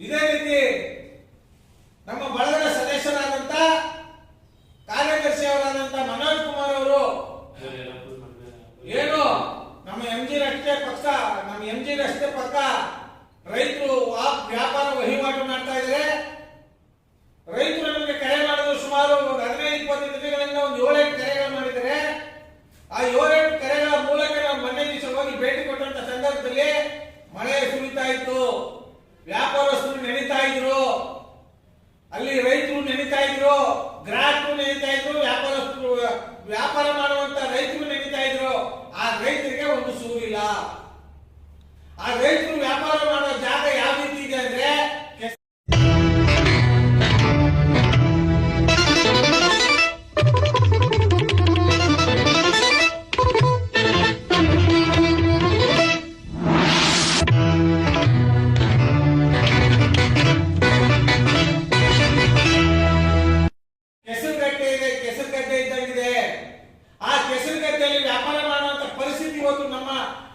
ಇದೇ ರೀತಿ ನಮ್ಮ ಬಳಗದ ಸದಸ್ಯರಾದಂತ ಕಾರ್ಯದರ್ಶಿ ಅವರಾದಂತ ಮನೋಜ್ ಕುಮಾರ್ ಅವರು ಏನು ನಮ್ಮ ಎಂ ಜಿ ರಸ್ತೆ ಪಕ್ಕ, ನಮ್ಮ ಎಂ ಜಿ ರಸ್ತೆ ಪಕ್ಕ ರೈತರು ಇದ್ರು, ಗ್ರಾಹಕರು ನಡೀತಾ ಇದ್ರು, ವ್ಯಾಪಾರಸ್ಥರು, ವ್ಯಾಪಾರ ಮಾಡುವಂತ ರೈತರು ನಡೀತಾ ಇದ್ರು. ಆ ರೈತರಿಗೆ ಒಂದು ಸೂರಿಲ್ಲ. ಆ ರೈತರು ವ್ಯಾಪಾರ ಮಾಡೋ ಇವತ್ತು ನಮ್ಮ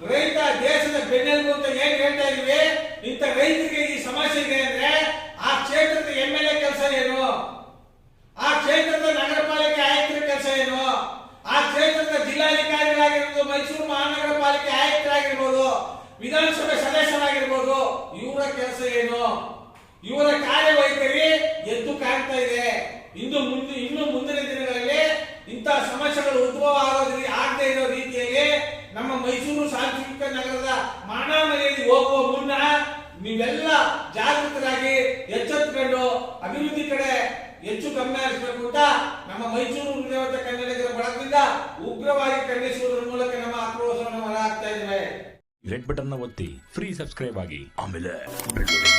ರೈತ ದೇಶದ ಬೆನ್ನೆಲುಬು ಅಂತ ಏನ್ ಹೇಳ್ತಾ ಇದೀವಿ ಇಂಥ ರೈತರಿಗೆ ಈ ಸಮಸ್ಯೆ ಇದೆ ಅಂದ್ರೆ ಆ ಕ್ಷೇತ್ರದ ಎಂ ಎಲ್ ಎ ಕೆಲಸ ಏನು? ಆ ಕ್ಷೇತ್ರದ ನಗರ ಪಾಲಿಕೆ ಆಯುಕ್ತರ ಕೆಲಸ ಏನು? ಆ ಕ್ಷೇತ್ರದ ಜಿಲ್ಲಾಧಿಕಾರಿಗಳಾಗಿರ್ಬೋದು, ಮೈಸೂರು ಮಹಾನಗರ ಪಾಲಿಕೆ ಆಯುಕ್ತರಾಗಿರ್ಬೋದು, ವಿಧಾನಸಭೆ ಸದಸ್ಯರಾಗಿರ್ಬೋದು, ಇವರ ಕೆಲಸ ಏನು? ಇವರ ಹೋಗುವ ಮುನ್ನ ನೀವೆಲ್ಲ ಜಾಗೃತರಾಗಿ ಎಚ್ಚೆತ್ತುಕೊಂಡು ಅಭಿವೃದ್ಧಿ ಕಡೆ ಹೆಚ್ಚು ಗಮನ ಹರಿಸಬೇಕು ಅಂತ ನಮ್ಮ ಮೈಸೂರು ವಿದ್ಯಾವತ ಕನ್ನಡಿಗರ ಬಳಗದಿಂದ ಉಗ್ರವಾಗಿ ಖಂಡಿಸುವುದರ ಮೂಲಕ ನಮ್ಮ ಆಕ್ರೋಶವನ್ನು ಹೊರಹಾಕ್ತಾ ಇದ್ದೇವೆ. ರೆಡ್ ಬಟನ್ ಒತ್ತಿ ಫ್ರೀ ಸಬ್ಸ್ಕ್ರೈಬ್ ಆಗಿ ಆಮೇಲೆ ಬೆಳ್ಳುಳ್ಳಿ